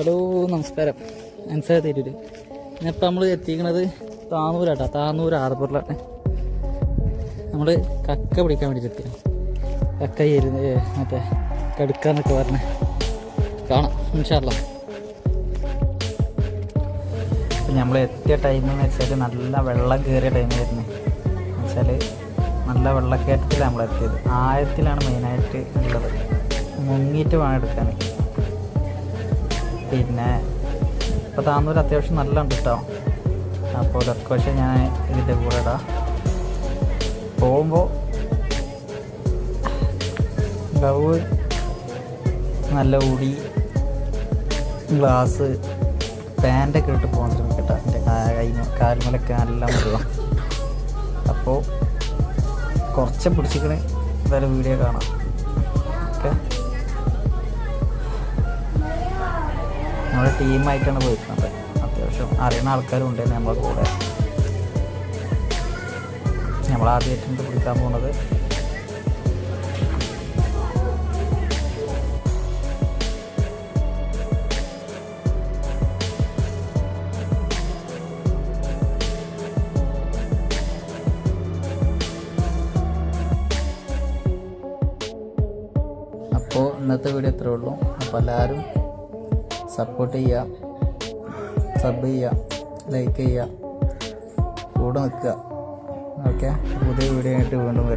Hello നമസ്കാരം. മനസ്സിലായി തീരൂര് ഇന്നിപ്പോൾ നമ്മൾ എത്തിക്കുന്നത് താന്നൂരാട്ടോ താന്നൂർ ഹാർബറിലാണ് നമ്മൾ കക്ക പിടിക്കാൻ വേണ്ടി എത്തിയാണ്. കക്ക ഇരുന്ന് മറ്റേ കടുക്കാന്നൊക്കെ പറഞ്ഞ് കാണാം ഇൻഷാല്ല നമ്മൾ എത്തിയ ടൈം എന്ന് വെച്ചാൽ നല്ല വെള്ളം കയറിയ ടൈമായിരുന്നു വെച്ചാൽ നല്ല വെള്ളക്കയറ്റത്തിലാണ് നമ്മൾ എത്തിയത് ആഴത്തിലാണ് മെയിനായിട്ട് ഉള്ളത്. മുങ്ങിയിട്ട് വേണം എടുക്കാൻ പിന്നെ ഇപ്പോൾ താന്നൂർ അത്യാവശ്യം നല്ല ഉണ്ട് കേട്ടോ അപ്പോൾ ലൊക്കേഷൻ ഞാൻ ഇതിന്റെ കൂടെ ഇടാം. പോകുമ്പോൾ ഗ്ലൗവ് നല്ല ഉടി ഗ്ലാസ് പാന്റൊക്കെ ഇട്ട് പോകാൻ ശ്രമിക്കട്ടെ എന്റെ കൈമ കാൽമലൊക്കെ നല്ല മുറിവാണ് അപ്പോൾ കുറച്ച് പിടിച്ചിക്കണ. എന്തായാലും വീഡിയോ കാണാം. ഓക്കെ? നമ്മുടെ ടീമായിട്ടാണ് പോയിരുന്നത് അത്യാവശ്യം അറിയുന്ന ആൾക്കാരും ഉണ്ട് നമ്മളെ കൂടെ. നമ്മൾ ആദ്യമായിട്ടും പിടിക്കാൻ പോണത്. അപ്പോൾ ഇന്നത്തെ വീഡിയോ ഇത്രേ ഉള്ളൂ. അപ്പോൾ എല്ലാവരും സപ്പോർട്ട് ചെയ്യുക. സബ് ചെയ്യുക. ലൈക്ക് ചെയ്യുക. കൂടെ നിൽക്കുക. ഓക്കെ പുതിയ വീഡിയോ ആയിട്ട് വീണ്ടും